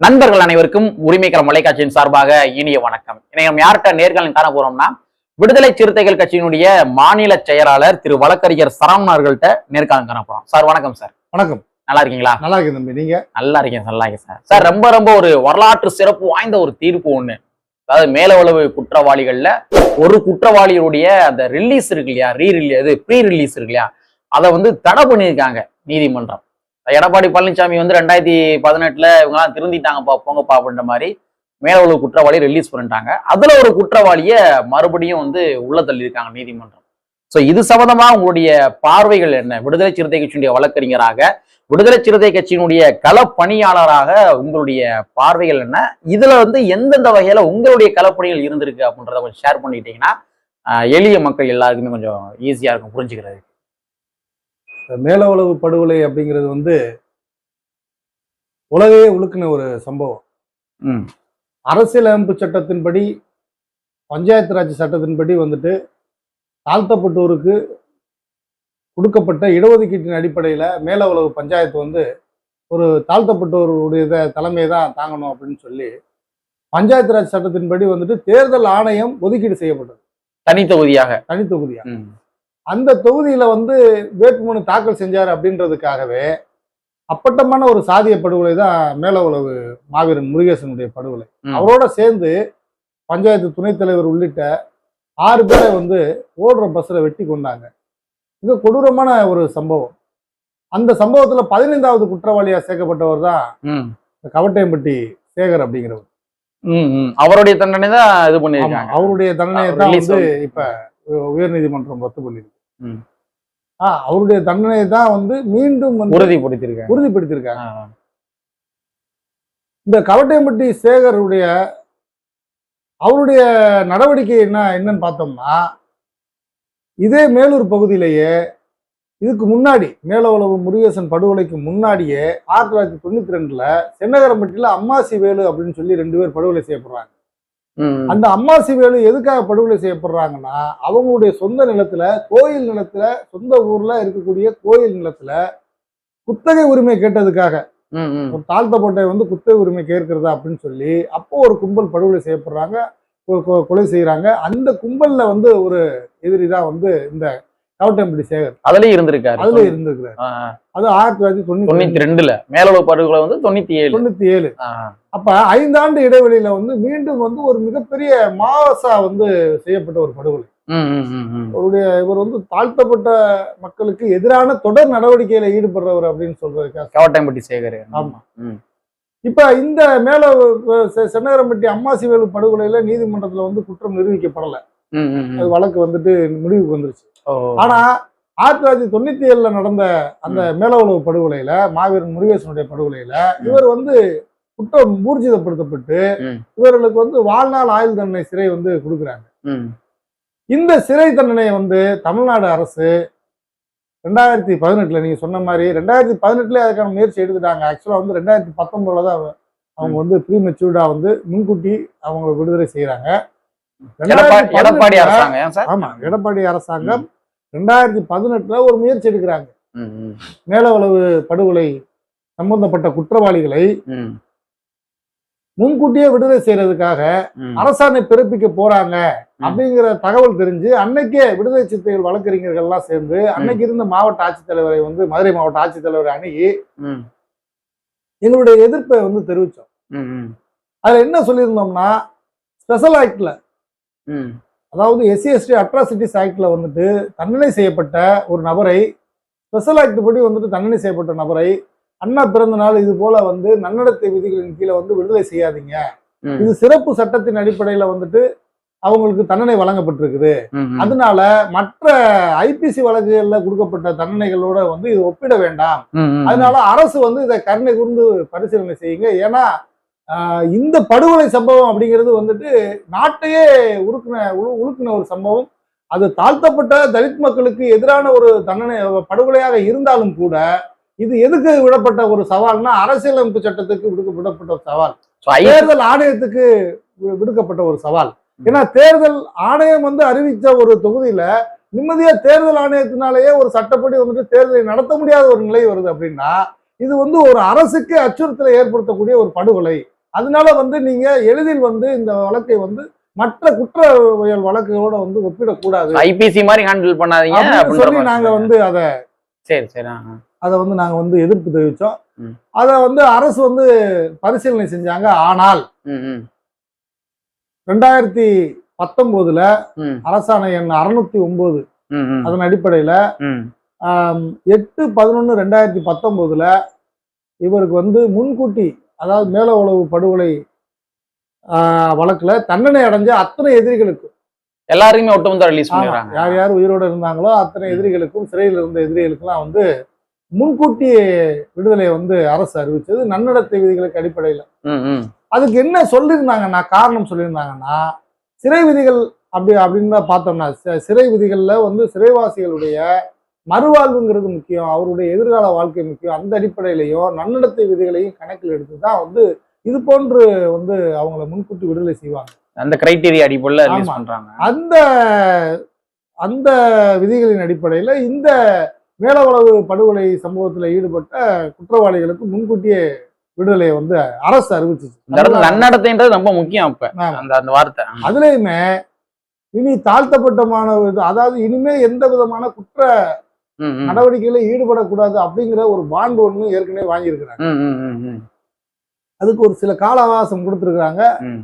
நண்பர்கள் அனைவருக்கும் உரிமைக்களம் தொலைக்காட்சியின் சார்பாக இனிய வணக்கம். நம்ம யார்கிட்ட நேர்காணல் காண போறோம்னா விடுதலை சிறுத்தைகள் கட்சியினுடைய மாநில செயலாளர் திரு வழக்கறிஞர் சரவணன் அவர்கள்ட்ட நேர்காணல் காண போறோம். சார் வணக்கம் சார். வணக்கம். நல்லா இருக்கீங்களா? நல்லா இருக்கு தம்பி நீங்க? நல்லா இருக்கேன் நல்லா இருக்கேன் சார். சார் ரொம்ப ரொம்ப ஒரு வரலாற்று சிறப்பு வாய்ந்த ஒரு தீர்ப்பு ஒண்ணு. அதாவது மேல உளவு குற்றவாளிகள்ல ஒரு குற்றவாளியுடைய அந்த ரிலீஸ் இருக்கு இல்லையா? ரீ ரிலீஸ் ப்ரீ ரிலீஸ் இருக்கு இல்லையா? அதை வந்து தடை பண்ணியிருக்காங்க நீதிமன்றம். எடப்பாடி பழனிசாமி வந்து ரெண்டாயிரத்தி பதினெட்டுல இவங்கெல்லாம் திருந்திட்டாங்கப்பா போங்கப்பா அப்படின்ற மாதிரி மேல உள்ள குற்றவாளி ரிலீஸ் பண்ணிட்டாங்க. அதுல ஒரு குற்றவாளிய மறுபடியும் வந்து உள்ள தள்ளியிருக்காங்க நீதிமன்றம். ஸோ இது சம்பந்தமா உங்களுடைய பார்வைகள் என்ன? விடுதலை சிறுத்தை கட்சியினுடைய வழக்கறிஞராக விடுதலை சிறுத்தை கட்சியினுடைய களப்பணியாளராக உங்களுடைய பார்வைகள் என்ன? இதுல வந்து எந்தெந்த வகையில உங்களுடைய களப்பணிகள் இருந்திருக்கு அப்படின்றத கொஞ்சம் ஷேர் பண்ணிக்கிட்டீங்கன்னா எளிய மக்கள் எல்லாருக்குமே கொஞ்சம் ஈஸியா இருக்கும் புரிஞ்சுக்கிறது இந்த மேல உளவு படுகொலை அப்படிங்கிறது வந்து உலகையே உழுக்கின ஒரு சம்பவம். அரசியலமைப்பு சட்டத்தின்படி பஞ்சாயத்து ராஜ் சட்டத்தின்படி வந்துட்டு தாழ்த்தப்பட்டோருக்கு கொடுக்கப்பட்ட இடஒதுக்கீட்டின் அடிப்படையில் மேல உளவு பஞ்சாயத்து வந்து ஒரு தாழ்த்தப்பட்டோருடைய தலைமையை தான் தாங்கணும் அப்படின்னு சொல்லி பஞ்சாயத்து ராஜ் சட்டத்தின்படி வந்துட்டு தேர்தல் ஆணையம் ஒதுக்கீடு செய்யப்பட்டது. தனி தொகுதியாக. தனி தொகுதியா? ம். அந்த தொகுதியில வந்து வேட்புமனு தாக்கல் செஞ்சார் அப்படின்றதுக்காகவே அப்பட்டமான ஒரு சாதிய படுகொலை தான் மேல உளவு மாவீரன் முருகேசனுடைய படுகொலை. அவரோட சேர்ந்து பஞ்சாயத்து துணைத் தலைவர் உள்ளிட்ட ஆறு பேரை வந்து ஓடுற பஸ்ல வெட்டி கொண்டாங்க. மிக கொடூரமான ஒரு சம்பவம். அந்த சம்பவத்துல பதினைந்தாவது குற்றவாளியா சேர்க்கப்பட்டவர் தான் கவட்டையம்பட்டி சேகர் அப்படிங்கிறவர். அவருடைய தண்டனை தான் இது ஆமா, பண்ணிருக்காங்க அவருடைய தண்டனையை தான் வந்து- இப்ப உயர் நீதிமன்றம் ரத்து பண்ணிருக்கு. ம். ஆ அவருடைய தண்டனையை தான் வந்து மீண்டும் உறுதிப்படுத்திருக்காங்க உறுதிப்படுத்தியிருக்காங்க. ஆ, இந்த கவட்டையம்பட்டி சேகருடைய அவருடைய நடவடிக்கை என்ன என்னன்னு பார்த்தோம்னா இதே மேலூர் பகுதியிலேயே இதுக்கு முன்னாடி மேலவளவு முருகேசன் படுகொலைக்கு முன்னாடியே ஆயிரத்தி தொள்ளாயிரத்தி தொண்ணூத்தி ரெண்டுல சென்னகரம்பட்டியில அம்மாசி வேலு அப்படின்னு சொல்லி ரெண்டு பேர் படுகொலை செய்யப்படுறாங்க. அந்த அம்மாசி வேலு எதுக்காக படுகொலை செய்யப்படுறாங்கன்னா அவங்களுடைய சொந்த நிலத்துல கோயில் நிலத்துல சொந்த ஊர்ல இருக்கக்கூடிய கோயில் நிலத்துல குத்தகை உரிமை கேட்டதுக்காக. ஒரு தாழ்த்தப்பட்டை வந்து குத்தகை உரிமை கேட்கிறதா அப்படின்னு சொல்லி அப்போ ஒரு கும்பல் படுகொலை செய்யப்படுறாங்க ஒரு கொலை செய்யறாங்க. அந்த கும்பல்ல வந்து ஒரு எதிரி தான் வந்து இந்த கவட்டம்படி சேகர். அதுலயும் இருந்திருக்காரு. அதுல இருந்திருக்கிறார். அது ஆயிரத்தி தொள்ளாயிரத்தி தொண்ணூத்தி ரெண்டுல. மேலோட படுகொலை வந்து தொண்ணூத்தி ஏழு. தொண்ணூத்தி ஏழு. அப்ப ஐந்தாண்டு இடைவெளியில வந்து மீண்டும் வந்து ஒரு மிகப்பெரிய மாவசா வந்து செய்யப்பட்ட ஒரு படுகொலை. அவருடைய இவர் வந்து தாழ்த்தப்பட்ட மக்களுக்கு எதிரான தொடர் நடவடிக்கையில ஈடுபடுறவர் அப்படின்னு சொல்றதுக்காக கவட்டாம்பட்டி சேகர். ஆமா. இப்ப இந்த மேல சென்னகரம்பட்டி அம்மாசிவேலு படுகொலையில நீதிமன்றத்துல வந்து குற்றம் நிரூபிக்கப்படல. அது வழக்கு வந்துட்டு முடிவுக்கு வந்துருச்சு. ஆனா ஆயிரத்தி தொள்ளாயிரத்தி தொண்ணூத்தி ஏழுல நடந்த அந்த மேலவளவு படுகொலையில மாவீரன் முருகேசனுடைய படுகொலையில இவர் வந்து குற்றம் ஊர்ஜிதப்படுத்தப்பட்டு. இவர்களுக்கு வந்து வாழ்நாள் ஆயுள் தண்டனை சிறை வந்து கொடுக்குறாங்க. இந்த சிறை தண்டனையை வந்து தமிழ்நாடு அரசு ரெண்டாயிரத்தி பதினெட்டுல நீங்க சொன்ன மாதிரி ரெண்டாயிரத்தி பதினெட்டுல அதுக்கான முயற்சி எடுத்துட்டாங்க. ஆக்சுவலா வந்து ரெண்டாயிரத்தி பத்தொன்பதுல தான் அவ- அவங்க வந்து ப்ரீ மெச்சூர்டா வந்து முன்கூட்டி அவங்க விடுதலை செய்யறாங்க. எடப்பாடி அரசாங்கம் ஆமா எடப்பாடி அரசாங்கம் ரெண்டாயிரத்தி பதினெட்டுல ஒரு முயற்சி எடுக்கிறாங்க. மேலவளவு படுகொலை சம்பந்தப்பட்ட குற்றவாளிகளை முன்கூட்டியே விடுதலை செய்யறதுக்காக. அரசாணை பிறப்பிக்க போறாங்க அப்படிங்கிற தகவல் தெரிஞ்சு அன்னைக்கே விடுதலை சிறுத்தைகள் வழக்கறிஞர்கள் எல்லாம் சேர்ந்து அன்னைக்கு இருந்த மாவட்ட ஆட்சித்தலைவரை வந்து மதுரை மாவட்ட ஆட்சித்தலைவரை அணுகி எங்களுடைய எதிர்ப்பை வந்து தெரிவிச்சோம். அதுல என்ன சொல்லியிருந்தோம்னா ஸ்பெஷல் ஆக்ட்ல. அதாவது எஸ்சி எஸ்டி அட்ராசிட்டிஸ் ஆக்ட்ல வந்துட்டு தண்டனை செய்யப்பட்ட ஒரு நபரை ஸ்பெஷல் ஆக்ட் படி வந்துட்டு தண்டனை செய்யப்பட்ட நபரை அண்ணா பிறந்த நாள் இது போல வந்து நன்னடத்தை விதிகளின் கீழே வந்து விடுதலை செய்யாதீங்க. இது சிறப்பு சட்டத்தின் அடிப்படையில வந்துட்டு அவங்களுக்கு தண்டனை வழங்கப்பட்டிருக்குது. அதனால மற்ற ஐபிசி வழக்குகள்ல கொடுக்கப்பட்ட தண்டனைகளோட வந்து இது ஒப்பிட வேண்டாம். அதனால அரசு வந்து இதை கருணை கூர்ந்து பரிசீலனை செய்யுங்க. ஏன்னா இந்த படுகொலை சம்பவம் அப்படிங்கிறது வந்துட்டு நாட்டையே உருக்குன உழு- உழுக்குன ஒரு சம்பவம். அது தாழ்த்தப்பட்ட தலித் மக்களுக்கு எதிரான ஒரு தண்டனை படுகொலையாக இருந்தாலும் கூட இது எதுக்கு விடப்பட்ட ஒரு சவால்னா அரசியலமைப்பு சட்டத்துக்கு விடுக்க விடப்பட்ட ஒரு சவால். தேர்தல் ஆணையத்துக்கு விடுக்கப்பட்ட ஒரு சவால். ஏன்னா தேர்தல் ஆணையம் வந்து அறிவிச்ச ஒரு தொகுதியில நிம்மதியா தேர்தல் ஆணையத்தினாலேயே ஒரு சட்டப்படி வந்துட்டு தேர்தலை நடத்த முடியாத ஒரு நிலை வருது அப்படின்னா இது வந்து ஒரு அரசுக்கு அச்சுறுத்தலை ஏற்படுத்தக்கூடிய ஒரு படுகொலை. அதனால வந்து நீங்க எளிதில் வந்து இந்த வழக்கை வந்து மற்ற குற்றவியல் வழக்குகளோட வந்து ஒப்பிடக்கூடாது. ஐபிசி மாதிரி ஹேண்டில் பண்ணாதீங்க சொல்லி மாதிரி நாங்க சொன்னாங்க. வந்து அதை சரி சரி. அதை வந்து நாங்க வந்து எதிர்ப்பு தெரிவிச்சோம். ம். அதை வந்து அரசு வந்து பரிசீலனை செஞ்சாங்க. ஆனால் ரெண்டாயிரத்தி பத்தொன்பதுல அரசாணை எண் அறுநூத்தி ஒன்பது அதன் அடிப்படையில எட்டு பதினொன்று ரெண்டாயிரத்தி பத்தொன்பதுல இவருக்கு வந்து முன்கூட்டி அதாவது மேல உளவு படுகொலை வழக்குல தண்டனை அடைஞ்ச அத்தனை எதிரிகளுக்கும். ரிலீஸ் ஆமா, பண்ணிடுறாங்க. யார் யார் உயிரோட இருந்தாங்களோ அத்தனை எதிரிகளுக்கும் சிறையில் இருந்த எதிரிகளுக்கெல்லாம் வந்து முன்கூட்டி விடுதலையை வந்து அரசு அறிவிச்சது. நன்னடத்தை விதிகளுக்கு அடிப்படையில். அதுக்கு என்ன சொல்லியிருந்தாங்கன்னா காரணம் சொல்லியிருந்தாங்கன்னா சிறை விதிகள் அப்படி அப்படின்னு தான் பார்த்தோம்னா சிறை விதிகள்ல வந்து சிறைவாசிகளுடைய மறுவாழ்வுங்கிறது முக்கியம் அவருடைய எதிர்கால வாழ்க்கை முக்கியம் அந்த அடிப்படையிலையும் நன்னடத்தை விதிகளையும் கணக்கில் எடுத்து தான் வந்து இது போன்று வந்து அவங்கள முன்கூட்டி விடுதலை செய்வாங்க அந்த கிரைட்டீரியா அடிப்படையில். பண்றாங்க அந்த அந்த விதிகளின் அடிப்படையில் இந்த மேலவளவு படுகொலை சம்பவத்தில் ஈடுபட்ட குற்றவாளிகளுக்கு முன்கூட்டியே விடுதலையை வந்து அரசு அறிவிச்சிச்சு நன்னடத்தைன்றது ரொம்ப முக்கியம் அப்ப. அந்த அந்த வார்த்தை அதுலயுமே இனி தாழ்த்தப்பட்ட மாணவர் அதாவது இனிமே எந்த விதமான குற்ற. நடவடிக்கையில ஈடுபடக்கூடாது அப்படிங்கிற ஒரு பாண்ட் ஒண்ணு ஏற்கனவே வாங்கியிருக்கிறாங்க. அதுக்கு ஒரு சில கால அவகாசம் கொடுத்துருக்காங்க ம்.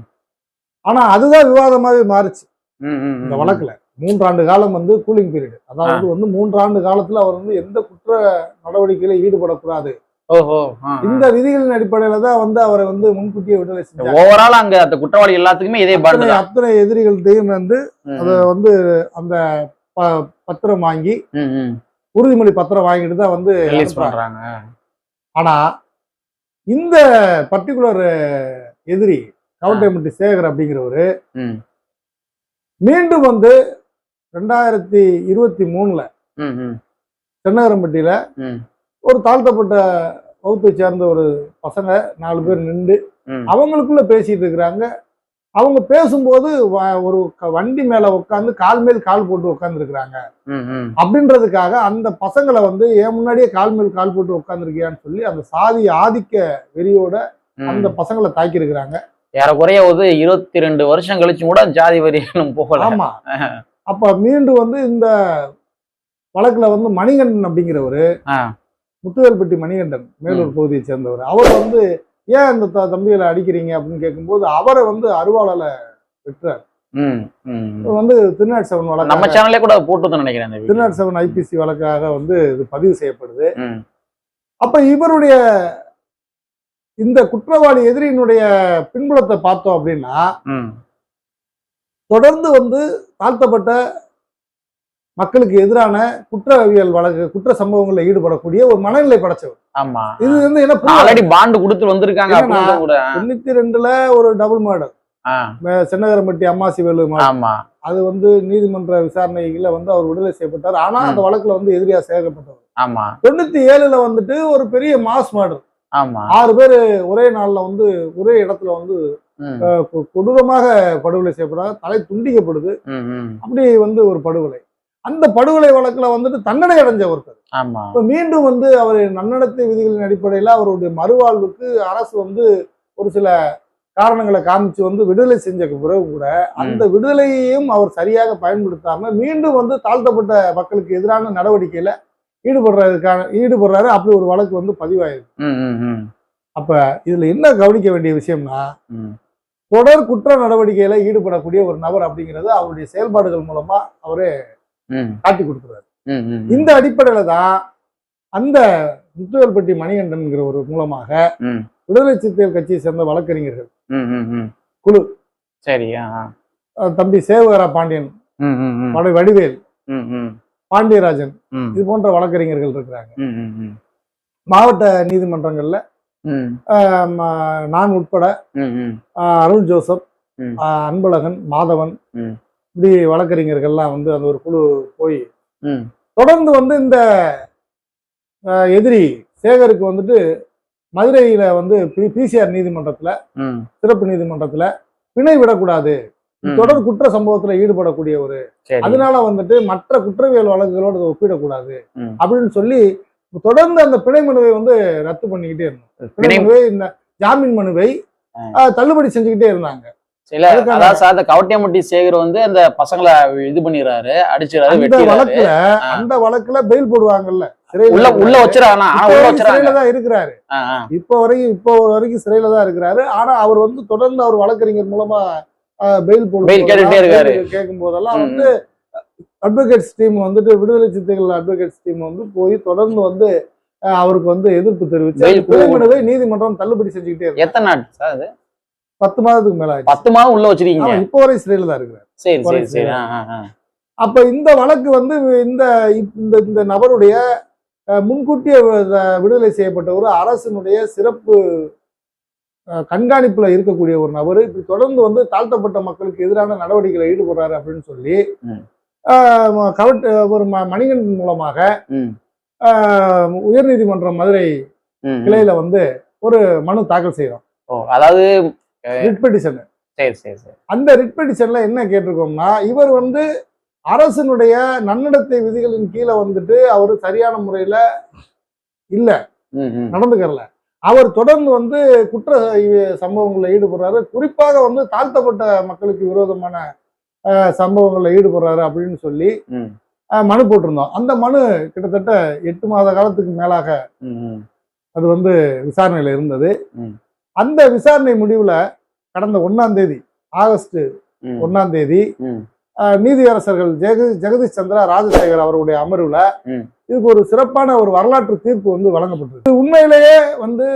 ஆனா அதுதான் விவாதமாவே மாறுச்சு இந்த. வழக்குல மூன்றாண்டு காலம் வந்து கூலிங் பீரியட் அதாவது வந்து மூன்றாண்டு காலத்துல அவர் வந்து எந்த குற்ற நடவடிக்கையில ஈடுபடக்கூடாது. இந்த விதிகளின் அடிப்படையில தான் வந்து அவரை வந்து முன்கூட்டியே விடுதலை செஞ்சாங்க ஓவரால் அங்க அந்த குற்றவாளி எல்லாத்துக்குமே இதே அத்தனை தான் அத்தனை எதிரிகள்கிட்டையும் வந்து அதை வந்து அந்த பத்திரம் வாங்கி. உறுதிமொழி பத்திரம் வாங்கிட்டு தான் வந்து ரிலீஸ். பண்றாங்க. ஆனா இந்த பர்டிகுலர் எதிரி கவுண்டமட்டி சேகர் அப்படிங்கிறவரு மீண்டும் வந்து ரெண்டாயிரத்தி இருபத்தி மூணுல தென்னகரம்பட்டியில ஒரு தாழ்த்தப்பட்ட வகுப்பை சேர்ந்த ஒரு பசங்க நாலு பேர் நின்று. அவங்களுக்குள்ள பேசிட்டு இருக்கிறாங்க. அவங்க பேசும்போது ஒரு வண்டி மேல உட்காந்து கால் மேல் கால் போட்டு உட்கார்ந்து இருக்கிறாங்க ம், ம். அப்படின்றதுக்காக அந்த பசங்களை வந்து ஏன் முன்னாடியே கால் மேல் கால் போட்டு உட்காந்துருக்கியான்னு சொல்லி அந்த சாதி ஆதிக்க வெறியோட. அந்த பசங்களை தாக்கி இருக்கிறாங்க ஏறக்குறைய ஒரு இருபத்தி ரெண்டு வருஷம் கழிச்சு கூட ஜாதி வரியும் போகல. ஆமா. அப்ப மீண்டும் வந்து இந்த வழக்குல வந்து மணிகண்டன் அப்படிங்கிறவரு. முத்துவேல்பட்டி மணிகண்டன் மேலூர் பகுதியை சேர்ந்தவர். அவர் வந்து ஏன் இந்த த- தம்பிகளை அடிக்கிறீங்க அப்படின்னு கேட்கும்போது அவரை வந்து அருவாளால வெட்டுறார் வந்து திருநாட் செவன் நம்ம வழக்காக சேனல்லே கூட போட்டுதான் நினைக்கிறேன். திருநாட் செவன் ஐபிசி வழக்காக வந்து இது பதிவு செய்யப்படுது அப்ப இவருடைய இந்த குற்றவாளி எதிரியினுடைய பின்புலத்தை பார்த்தோம் அப்படின்னா. தொடர்ந்து வந்து தாழ்த்தப்பட்ட மக்களுக்கு எதிரான குற்றவியல் வழக்கு குற்ற சம்பவங்கள்ல ஈடுபடக்கூடிய ஒரு மனநிலை படைச்சவர். ஆமா. இது வந்து என்ன. ஆல்ரெடி பாண்டு கொடுத்து வந்திருக்காங்க தொண்ணூத்தி ரெண்டுல ஒரு டபுள் மர்டர் சென்னகரம்பட்டி அம்மாசி வேலு அது வந்து நீதிமன்ற விசாரணைகள வந்து அவர் விடுதலை செய்யப்பட்டார். ஆனா அந்த வழக்குல வந்து எதிரியா சேர்க்கப்பட்டவர். ஆமா. தொண்ணூத்தி ஏழுல வந்துட்டு ஒரு பெரிய மாஸ் மர்டர் ஆமா. ஆறு பேர் ஒரே நாள்ல வந்து ஒரே இடத்துல வந்து கொடூரமாக படுகொலை செய்யப்படுறாங்க தலை துண்டிக்கப்படுது. அப்படி வந்து ஒரு படுகொலை. அந்த படுகொலை வழக்குல வந்துட்டு தண்டனை அடைஞ்ச ஒருத்தர் ஆமா. இப்ப மீண்டும் வந்து அவர் நன்னடத்தை விதிகளின் அடிப்படையில அவருடைய மறுவாழ்வுக்கு அரசு வந்து ஒரு சில காரணங்களை காமிச்சு வந்து விடுதலை செஞ்ச பிறகு கூட அந்த விடுதலையையும் அவர் சரியாக பயன்படுத்தாம மீண்டும் வந்து தாழ்த்தப்பட்ட மக்களுக்கு எதிரான நடவடிக்கையில ஈடுபடுறதுக்கான ஈடுபடுறாரு. அப்படி ஒரு வழக்கு வந்து பதிவாயிருக்கு. ம், இதுல என்ன கவனிக்க வேண்டிய விஷயம்னா. தொடர் குற்ற நடவடிக்கையில ஈடுபடக்கூடிய ஒரு நபர் அப்படிங்கிறது அவருடைய செயல்பாடுகள் மூலமா அவரே காட்டி கொடுக்குறாரு இந்த அடிப்படையில தான் அந்த முத்துவேல்பட்டி மணிகண்டன்கிற ஒரு மூலமாக. விடுதலை சிறுத்தைகள் கட்சியை சேர்ந்த வழக்கறிஞர்கள். குழு. சரி ஆ, ஆ. அஹ் தம்பி சேவகரா பாண்டியன் வடிவேல் பாண்டியராஜன் இது போன்ற வழக்கறிஞர்கள் இருக்கிறாங்க. மாவட்ட நீதிமன்றங்கள்ல நான் உட்பட அருள் ஜோசப் அன்பழகன் மாதவன். இப்படி வழக்கறிஞர்கள்லாம் வந்து அந்த ஒரு குழு போய். தொடர்ந்து வந்து இந்த எதிரி சேகருக்கு வந்துட்டு மதுரையில வந்து பிசிஆர் நீதிமன்றத்துல சிறப்பு நீதிமன்றத்துல பிணை விடக்கூடாது. தொடர் குற்ற சம்பவத்துல ஈடுபடக்கூடிய ஒரு அதனால வந்துட்டு மற்ற குற்றவியல் வழக்குகளோடு ஒப்பிடக்கூடாது. அப்படின்னு சொல்லி தொடர்ந்து அந்த பிணை மனுவை வந்து ரத்து பண்ணிக்கிட்டே இருந்தாங்க பிணை மனுவை இந்த ஜாமீன் மனுவை தள்ளுபடி செஞ்சுக்கிட்டே இருந்தாங்க சில அதாவது சார் இந்த கவட்டியம்பட்டி சேகர் வந்து அந்த பசங்களை இது பண்ணிடுறாரு அடிச்சிடறாரு அந்த வெட்டிடுறாரு. அந்த வழக்குல பெயில் போடுவாங்கல்ல உள்ள உள்ள வச்சிடறாங்க சிறையில தான் இருக்கிறாரு. இப்போ வரைக்கும் இப்போ வரைக்கும் சிறையில தான் இருக்கிறாரு. ஆனா அவர் வந்து தொடர்ந்து அவர் வழக்கறிஞர் மூலமா பெயில் போடு Bail கேட்டுட்டே இருக்காரு. கேட்கும் போதெல்லாம் வந்து அட்வொகேட்ஸ் டீம் வந்துட்டு விடுதலை சிறுத்தைகள் அட்வொகேட்ஸ் டீம் வந்து போய் தொடர்ந்து வந்து அவருக்கு வந்து எதிர்ப்பு தெரிவிச்சு நீதிமன்றம் தள்ளுபடி செஞ்சுக்கிட்டே இருக்கு எத்தனை நாள் சார் அது? பத்து மாதத்துக்கு மேல. பத்து மாதம் உள்ள வச்சிருக்கீங்க இப்போ வரை சிறையில தான் இருக்கிறார் சரி சரி. சரி. அப்ப இந்த வழக்கு வந்து இந்த இந்த நபருடைய முன்கூட்டியே விடுதலை செய்யப்பட்ட ஒரு அரசினுடைய சிறப்பு கண்காணிப்புல இருக்கக்கூடிய ஒரு நபர் இப்படி தொடர்ந்து வந்து தாழ்த்தப்பட்ட மக்களுக்கு எதிரான நடவடிக்கைகளை ஈடுபடுறாரு அப்படின்னு சொல்லி கவட் ஒரு ம- மணிகண்டன் மூலமாக உயர்நீதிமன்றம் மதுரை. கிளையில வந்து ஒரு மனு தாக்கல் செய்யறோம் அதாவது ரிட் பெட்டிஷன். சரி சரி சரி. அந்த ரிட் பெட்டிஷன்ல என்ன கேட்டிருக்கோம்னா இவர் வந்து அரசினுடைய நன்னடத்தை விதிகளின் கீழே வந்துட்டு அவர் சரியான முறையில இல்ல. நடந்துக்கறல. அவர் தொடர்ந்து வந்து குற்ற சம்பவங்களில் ஈடுபடுறாரு. குறிப்பாக வந்து தாழ்த்தப்பட்ட மக்களுக்கு விரோதமான சம்பவங்களில் ஈடுபடுறாரு அப்படின்னு சொல்லி மனு போட்டிருந்தோம். அந்த மனு கிட்டத்தட்ட எட்டு மாத காலத்துக்கு மேலாக. அது வந்து விசாரணையில இருந்தது. அந்த விசாரணை முடிவுல கடந்த ஒன்னாம் தேதி ஆகஸ்ட் ஒன்னாம் தேதி நீதியரசர்கள் ஜெகதி ஜெகதீஷ் சந்திரா ராஜசேகர் அவருடைய அமர்வுல. இதுக்கு ஒரு சிறப்பான ஒரு வரலாற்று தீர்ப்பு வந்து வழங்கப்பட்டது உண்மையிலேயே வந்து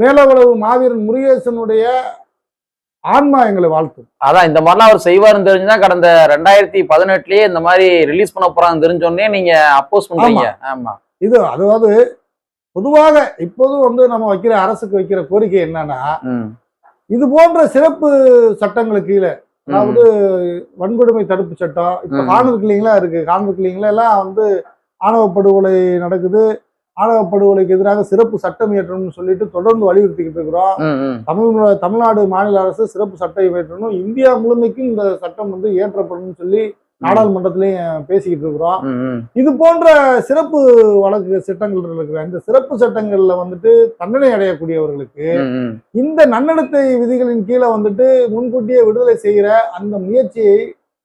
மேலவளவு மாவீரன் முருகேசனுடைய ஆன்மா எங்களை வாழ்த்தும். அதான் இந்த மாதிரிலாம் அவர் செய்வாருன்னு தெரிஞ்சுதான் கடந்த ரெண்டாயிரத்தி பதினெட்டுலயே இந்த மாதிரி ரிலீஸ் பண்ண போறான்னு தெரிஞ்சோடனே நீங்க அப்போஸ் பண்றீங்க. ஆமா. இது அதாவது பொதுவாக இப்போதும் வந்து நம்ம வைக்கிற அரசுக்கு வைக்கிற கோரிக்கை என்னன்னா இது போன்ற சிறப்பு சட்டங்களுக்கு கீழே அதாவது வன்கொடுமை தடுப்பு சட்டம் இப்ப. காணல் கிளிங்களா இருக்கு காணல் கிளிங்களா எல்லாம் வந்து ஆணவ படுகொலை நடக்குது ஆணவ படுகொலைக்கு எதிராக சிறப்பு சட்டம் இயற்றணும்னு சொல்லிட்டு தொடர்ந்து வலியுறுத்திக்கிட்டு இருக்கிறோம். தமிழ் தமிழ்நாடு மாநில அரசு சிறப்பு சட்டம் இயற்றணும் இந்தியா முழுமைக்கும் இந்த சட்டம் வந்து இயற்றப்படணும்னு சொல்லி நாடாளுமன்றத்திலையும் பேசிக்கிட்டு இருக்கிறோம். இது போன்ற சிறப்பு வழக்கு சட்டங்கள் இருக்கிற இந்த சிறப்பு சட்டங்கள்ல வந்துட்டு தண்டனை அடையக்கூடியவர்களுக்கு. இந்த நன்னடத்தை விதிகளின் கீழே வந்துட்டு முன்கூட்டியே விடுதலை செய்கிற அந்த முயற்சியை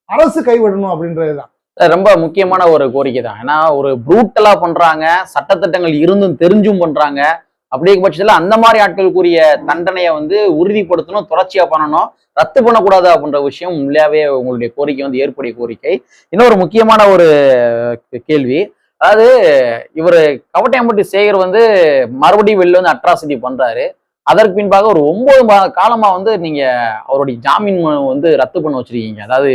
அரசு கைவிடணும் அப்படின்றதுதான் ரொம்ப முக்கியமான ஒரு கோரிக்கை தான் ஏன்னா ஒரு ப்ரூட்டலா பண்றாங்க சட்டத்திட்டங்கள் இருந்தும் தெரிஞ்சும் பண்றாங்க அப்படிங்கிற பட்சத்தில் அந்த மாதிரி ஆட்களுக்குரிய தண்டனையை வந்து உறுதிப்படுத்தணும் தொடர்ச்சியாக பண்ணணும். ரத்து பண்ணக்கூடாது அப்படின்ற விஷயம் உண்மையாவே உங்களுடைய கோரிக்கை வந்து ஏற்புடைய கோரிக்கை. இன்னொரு முக்கியமான ஒரு கேள்வி. அதாவது இவர் கவட்டையம்பட்டி சேகர் வந்து மறுபடியும் வெளில வந்து அட்ராசிட்டி பண்ணுறாரு அதற்கு பின்பாக ஒரு ஒன்பது மாத காலமாக வந்து நீங்கள் அவருடைய ஜாமீன் வந்து ரத்து பண்ண வச்சுருக்கீங்க. அதாவது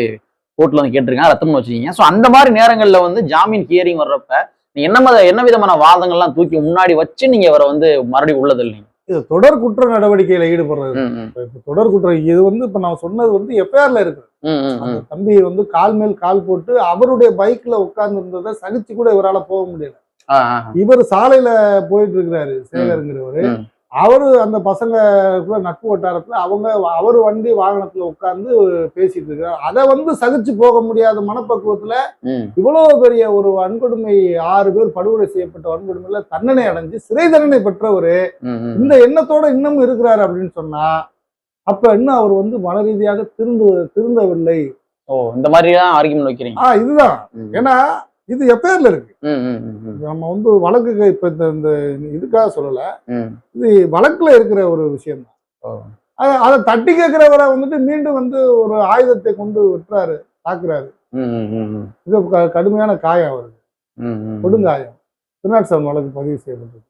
கோர்ட்டில் வந்து கேட்டிருக்காங்க ரத்து பண்ண வச்சுருக்கீங்க. ஸோ அந்த மாதிரி நேரங்களில் வந்து ஜாமீன் ஹியரிங் வர்றப்ப நீங்க என்ன மத என்ன விதமான வாதங்கள்லாம் தூக்கி முன்னாடி வச்சு நீங்க அவரை வந்து மறுபடியும் உள்ளது இல்லைங்க? இது தொடர் குற்ற நடவடிக்கையில ஈடுபடுறது. இப்ப தொடர் குற்ற இது வந்து இப்ப நான் சொன்னது வந்து எஃப்ஐஆர்ல இருக்கு. அந்த. தம்பி வந்து கால் மேல் கால் போட்டு அவருடைய பைக்ல உட்கார்ந்து இருந்ததை சகிச்சு கூட இவரால போக முடியல. இவர் சாலையில போயிட்டு இருக்கிறாரு சேகருங்கிறவரு. அவரு அந்த பசங்க கூட நட்பு வட்டாரத்துல அவங்க அவர் வண்டி வாகனத்துல உட்கார்ந்து பேசிட்டு இருக்காரு. அதை வந்து சகிச்சு போக முடியாத மனப்பக்குவத்துல இவ்வளவு பெரிய ஒரு வன்கொடுமை ஆறு பேர் படுகொலை செய்யப்பட்ட வன்கொடுமையில தண்டனை அடைஞ்சு சிறை தண்டனை பெற்றவர். இந்த எண்ணத்தோட இன்னமும் இருக்கிறாரு அப்படின்னு சொன்னா அப்ப இன்னும் அவர் வந்து மன ரீதியாக திருந்து திருந்தவில்லை? ஓ இந்த மாதிரி தான் ஆர்குமெண்ட் வைக்கிறீங்க ஆ இதுதான். ஏன்னா இது எஃப்ஐஆர்ல இருக்கு. நம்ம வந்து வழக்குக்கு இப்ப இந்த இந்த இதுக்காக சொல்லல. இது வழக்குல இருக்கிற ஒரு விஷயம். தான் அதை தட்டி கேட்கிறவரை வந்துட்டு மீண்டும் வந்து ஒரு ஆயுதத்தை கொண்டு விட்டுறாரு தாக்குறாரு. இது கடுமையான காயம் அவருக்கு. கொடுங்காயம். திருநாட்சம் வழக்கு பதிவு செய்யப்பட்டது.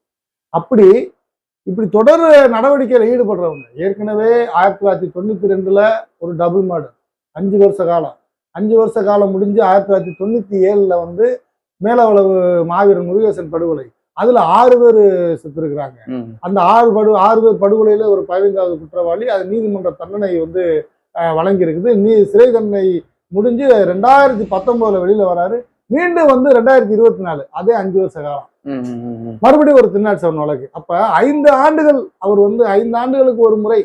அப்படி இப்படி தொடர் நடவடிக்கையில் ஈடுபடுறவங்க ஏற்கனவே ஆயிரத்தி தொள்ளாயிரத்தி தொண்ணூத்தி ரெண்டுல ஒரு டபுள் மர்டர் அஞ்சு வருஷ காலம். அஞ்சு வருஷ காலம் முடிஞ்சு ஆயிரத்தி தொள்ளாயிரத்தி தொண்ணூத்தி ஏழுல வந்து மேலவளவு மாவீரன் முருகேசன் படுகொலை. அதுல ஆறு பேர் செத்துருக்கிறாங்க. அந்த ஆறு படு ஆறு பேர் படுகொலையில ஒரு பதினைந்தாவது குற்றவாளி அது நீதிமன்ற தண்டனை வந்து வழங்கியிருக்குது. நீ சிறை தண்டனை முடிஞ்சு ரெண்டாயிரத்தி பத்தொன்பதுல வெளியில வராரு. மீண்டும் வந்து ரெண்டாயிரத்தி இருபத்தி நாலு அதே அஞ்சு வருஷ காலம். மறுபடியும் ஒரு திருநாட்சவன் வழக்கு. அப்ப ஐந்து ஆண்டுகள் அவர் வந்து ஐந்து ஆண்டுகளுக்கு ஒரு முறை.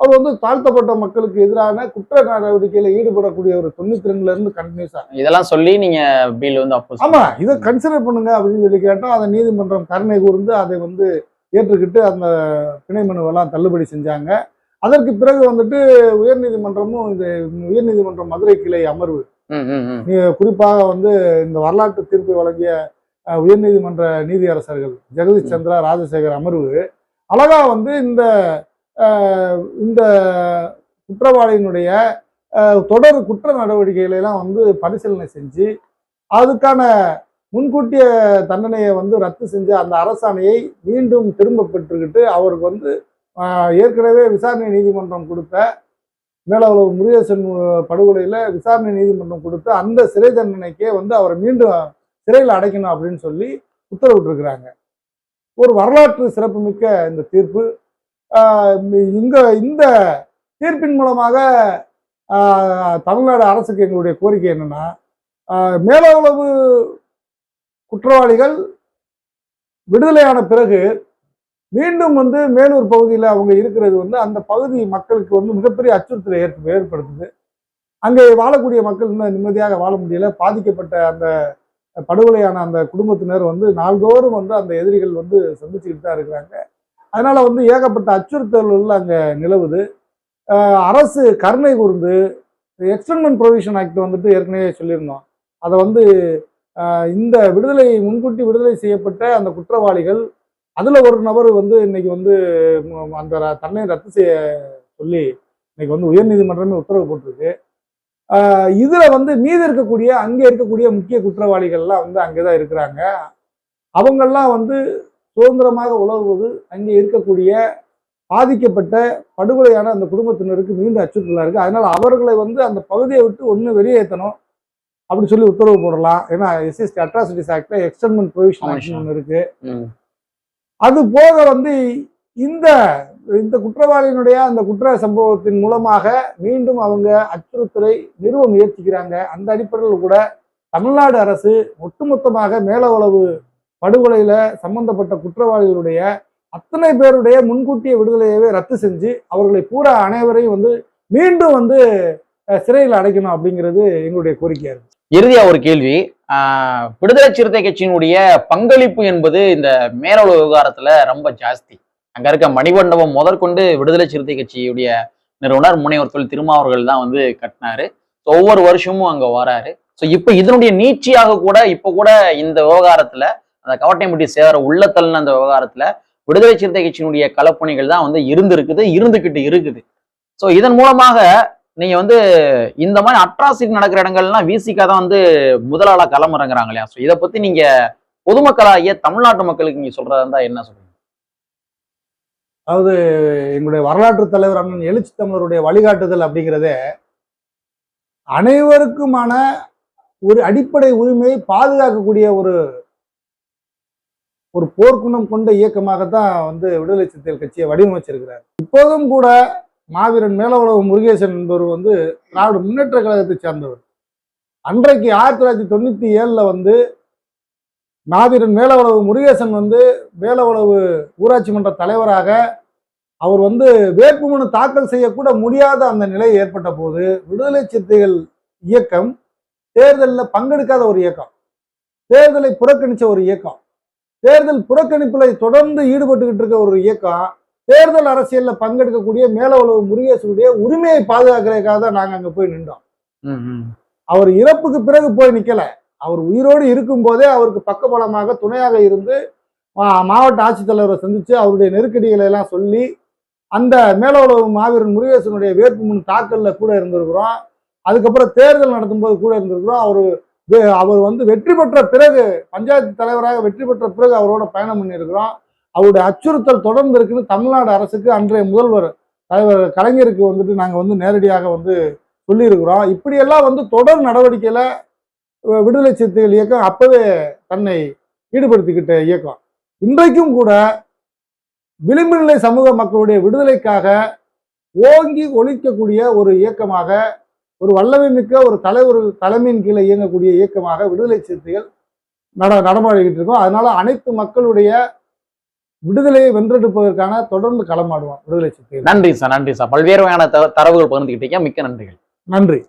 அவர் வந்து தாழ்த்தப்பட்ட மக்களுக்கு எதிரான குற்ற நடவடிக்கையில ஈடுபடக்கூடிய ஒரு தொண்ணூத்தி ரெண்டுல இருந்து கண்டினியூஸா இதெல்லாம் சொல்லி நீங்க பில் வந்து ஆமா இதை கன்சிடர் பண்ணுங்க அப்படின்னு சொல்லி கேட்டோம் அதை நீதிமன்றம் கருணை கூர்ந்து அதை வந்து ஏற்றுக்கிட்டு அந்த பிணை மனுவெல்லாம் தள்ளுபடி செஞ்சாங்க. அதற்கு பிறகு வந்துட்டு உயர்நீதிமன்றமும் இந்த உயர்நீதிமன்றம் மதுரை கிளை அமர்வு குறிப்பாக வந்து இந்த வரலாற்று தீர்ப்பை வழங்கிய உயர்நீதிமன்ற நீதியரசர்கள் ஜெகதீஷ் சந்திரா ராஜசேகர் அமர்வு அழகா வந்து இந்த இந்த குற்றவாளியினுடைய தொடர் குற்ற நடவடிக்கைகளெல்லாம் வந்து பரிசீலனை செஞ்சு அதுக்கான முன்கூட்டிய தண்டனையை வந்து ரத்து செஞ்ச அந்த அரசாணையை மீண்டும் திரும்ப பெற்றுக்கிட்டு அவருக்கு வந்து ஏற்கனவே விசாரணை நீதிமன்றம் கொடுத்த மேலவளவு முருகேசன் படுகொலையில் விசாரணை நீதிமன்றம் கொடுத்த அந்த சிறை தண்டனைக்கே வந்து அவரை மீண்டும் சிறையில் அடைக்கணும் அப்படின்னு சொல்லி உத்தரவிட்டிருக்கிறாங்க. ஒரு வரலாற்று சிறப்புமிக்க இந்த தீர்ப்பு. இங்க இந்த தீர்ப்பின் மூலமாக தமிழ்நாடு அரசுக்கு எங்களுடைய கோரிக்கை என்னன்னா ஆஹ் மேலவளவு குற்றவாளிகள் விடுதலையான பிறகு மீண்டும் வந்து மேலூர் பகுதியில் அவங்க இருக்கிறது வந்து அந்த பகுதி மக்களுக்கு வந்து மிகப்பெரிய அச்சுறுத்தலை ஏற்ப ஏற்படுத்துது. அங்கே வாழக்கூடிய மக்கள் இன்னும் நிம்மதியாக வாழ முடியல. பாதிக்கப்பட்ட அந்த படுகொலையான அந்த குடும்பத்தினர் வந்து நாள்தோறும் வந்து அந்த எதிரிகள் வந்து சந்திச்சுக்கிட்டு தான் இருக்கிறாங்க. அதனால் வந்து ஏகப்பட்ட அச்சுறுத்தல்கள் அங்கே நிலவுது. அரசு கருணை கூர்ந்து எக்ஸ்டென்மெண்ட் ப்ரொவிஷன் ஆக்ட் வந்துட்டு ஏற்கனவே சொல்லியிருந்தோம். அதை வந்து இந்த விடுதலை முன்கூட்டி விடுதலை செய்யப்பட்ட அந்த குற்றவாளிகள் அதில் ஒரு நபர் வந்து இன்னைக்கு வந்து அந்த தன்னை ரத்து செய்ய சொல்லி இன்னைக்கு வந்து உயர்நீதிமன்றமே உத்தரவு போட்டிருக்கு. இதில் வந்து மீதி இருக்கக்கூடிய அங்கே இருக்கக்கூடிய முக்கிய குற்றவாளிகள்லாம் வந்து அங்கே தான் இருக்கிறாங்க. அவங்கெல்லாம் வந்து சுதந்திரமாக உலவுவது அங்கே இருக்கக்கூடிய பாதிக்கப்பட்ட படுகொலையான அந்த குடும்பத்தினருக்கு மீண்டும் அச்சுறுத்தலாக இருக்கு. அதனால அவர்களை வந்து அந்த பகுதியை விட்டு ஒன்று வெளியேற்றணும் அப்படி சொல்லி உத்தரவு போடலாம். ஏன்னா எஸ்எஸ்டி அட்ராசிட்டிஸ் ஆக்ட்ல எக்ஸ்டென்மெண்ட் ப்ரொவிஷன் ஒன்று இருக்கு. அது போக வந்து இந்த இந்த குற்றவாளியினுடைய அந்த குற்ற சம்பவத்தின் மூலமாக மீண்டும் அவங்க அச்சுறுத்தலை நிறுவ முயற்சிக்கிறாங்க. அந்த அடிப்படையில் கூட தமிழ்நாடு அரசு ஒட்டுமொத்தமாக மேலவளவு படுகொலையில சம்பந்தப்பட்ட குற்றவாளிகளுடைய அத்தனை பேருடைய முன்கூட்டிய விடுதலையவே ரத்து செஞ்சு அவர்களை பூரா அனைவரையும் வந்து மீண்டும் வந்து சிறையில் அடைக்கணும் அப்படிங்கிறது எங்களுடைய கோரிக்கையா இருக்கு. இறுதியா ஒரு கேள்வி. விடுதலை சிறுத்தை கட்சியினுடைய பங்களிப்பு என்பது இந்த மேலோ விவகாரத்துல ரொம்ப ஜாஸ்தி. அங்க இருக்க மணிமண்டபம் முதற்கொண்டு விடுதலை சிறுத்தை கட்சியுடைய நிறுவனர் முனைவர் தொழில் திருமாவர்கள் தான் வந்து கட்டினாரு. ஸோ ஒவ்வொரு வருஷமும் அங்க வராரு. ஸோ இப்போ இதனுடைய நீட்சியாக கூட இப்போ கூட இந்த விவகாரத்துல அந்த கவட்டைமுட்டி சேர உள்ளத்தல்னு அந்த விவகாரத்துல விடுதலை சிறுத்தை கட்சியினுடைய களப்பணிகள் தான் வந்து இருந்திருக்குது இருந்துகிட்டு இருக்குது. ஸோ இதன் மூலமாக நீங்க வந்து இந்த மாதிரி அட்ராசிட்டி நடக்கிற இடங்கள்லாம் விசிக்கா தான் வந்து முதலாளா களம் இறங்குறாங்க இல்லையா? ஸோ இதை பத்தி நீங்க பொதுமக்களாகிய தமிழ்நாட்டு மக்களுக்கு நீங்க சொல்றதா இருந்தா என்ன சொல்றீங்க? அதாவது எங்களுடைய வரலாற்று தலைவர் அண்ணன் எழுச்சி தமிழருடைய வழிகாட்டுதல் அப்படிங்கிறதே அனைவருக்குமான ஒரு அடிப்படை உரிமையை பாதுகாக்கக்கூடிய ஒரு ஒரு போர்க்குணம் கொண்ட இயக்கமாகத்தான் வந்து விடுதலை சிறுத்தைகள் கட்சியை வடிவமைச்சிருக்கிறார். இப்போதும் கூட மாவீரன் மேலவளவு முருகேசன் என்பவர் வந்து திராவிட முன்னேற்ற கழகத்தை சேர்ந்தவர். அன்றைக்கு ஆயிரத்தி தொள்ளாயிரத்தி தொண்ணூத்தி ஏழில் வந்து மாவீரன் மேலவளவு முருகேசன் வந்து மேலவளவு ஊராட்சி மன்ற தலைவராக அவர் வந்து வேட்புமனு தாக்கல் செய்யக்கூட முடியாத அந்த நிலை ஏற்பட்ட போது விடுதலை சிறுத்தைகள் இயக்கம் தேர்தலில் பங்கெடுக்காத ஒரு இயக்கம். தேர்தலை புறக்கணித்த ஒரு இயக்கம். தேர்தல் புறக்கணிப்புல தொடர்ந்து ஈடுபட்டுக்கிட்டு இருக்க ஒரு இயக்கம் தேர்தல் அரசியல்ல பங்கெடுக்கக்கூடிய மேலவளவு முருகேசனுடைய உரிமையை பாதுகாக்கிறதுக்காக தான் நாங்க அங்க போய் நின்றோம். அவர் இறப்புக்கு பிறகு போய் நிக்கல. அவர் உயிரோடு இருக்கும்போதே அவருக்கு பக்கபலமாக துணையாக இருந்து மாவட்ட ஆட்சித்தலைவரை சந்திச்சு அவருடைய நெருக்கடிகளை எல்லாம் சொல்லி அந்த மேலவளவு மாவீரன் முருகேசனுடைய வேட்புமனு தாக்கல்ல கூட இருந்திருக்கிறோம். அதுக்கப்புறம் தேர்தல் நடத்தும்போது கூட இருந்திருக்கிறோம். அவர் அவர் வந்து வெற்றி பெற்ற பிறகு பஞ்சாயத்து தலைவராக வெற்றி பெற்ற பிறகு அவரோட பயணம் பண்ணியிருக்கிறோம். அவருடைய அச்சுறுத்தல் தொடர்ந்து இருக்குன்னு தமிழ்நாடு அரசுக்கு அன்றைய முதல்வர் தலைவர் கலைஞருக்கு வந்துட்டு நாங்கள் வந்து நேரடியாக வந்து சொல்லியிருக்கிறோம். இப்படியெல்லாம் வந்து தொடர் நடவடிக்கையில் விடுதலை சிறுத்தைகள் இயக்கம் அப்பவே தன்னை ஈடுபடுத்திக்கிட்ட இயக்கம். இன்றைக்கும் கூட விளிம்பு நிலை சமூக மக்களுடைய விடுதலைக்காக ஓங்கி ஒழிக்கக்கூடிய ஒரு இயக்கமாக ஒரு வல்லமை மிக்க ஒரு தலைவர் தலைமையின் கீழே இயங்கக்கூடிய இயக்கமாக விடுதலை சிறுத்தைகள் நட நடமாடிக்கிட்டு இருக்கோம். அதனால அனைத்து மக்களுடைய விடுதலையை வென்றெடுப்பதற்கான தொடர்ந்து களமாடுவான் விடுதலை சிறுத்தைகள். நன்றி சார் நன்றி சார். பல்வேறு வகையான தரவுகள் பகிர்ந்துக்கிட்டீங்க மிக்க நன்றிகள். நன்றி.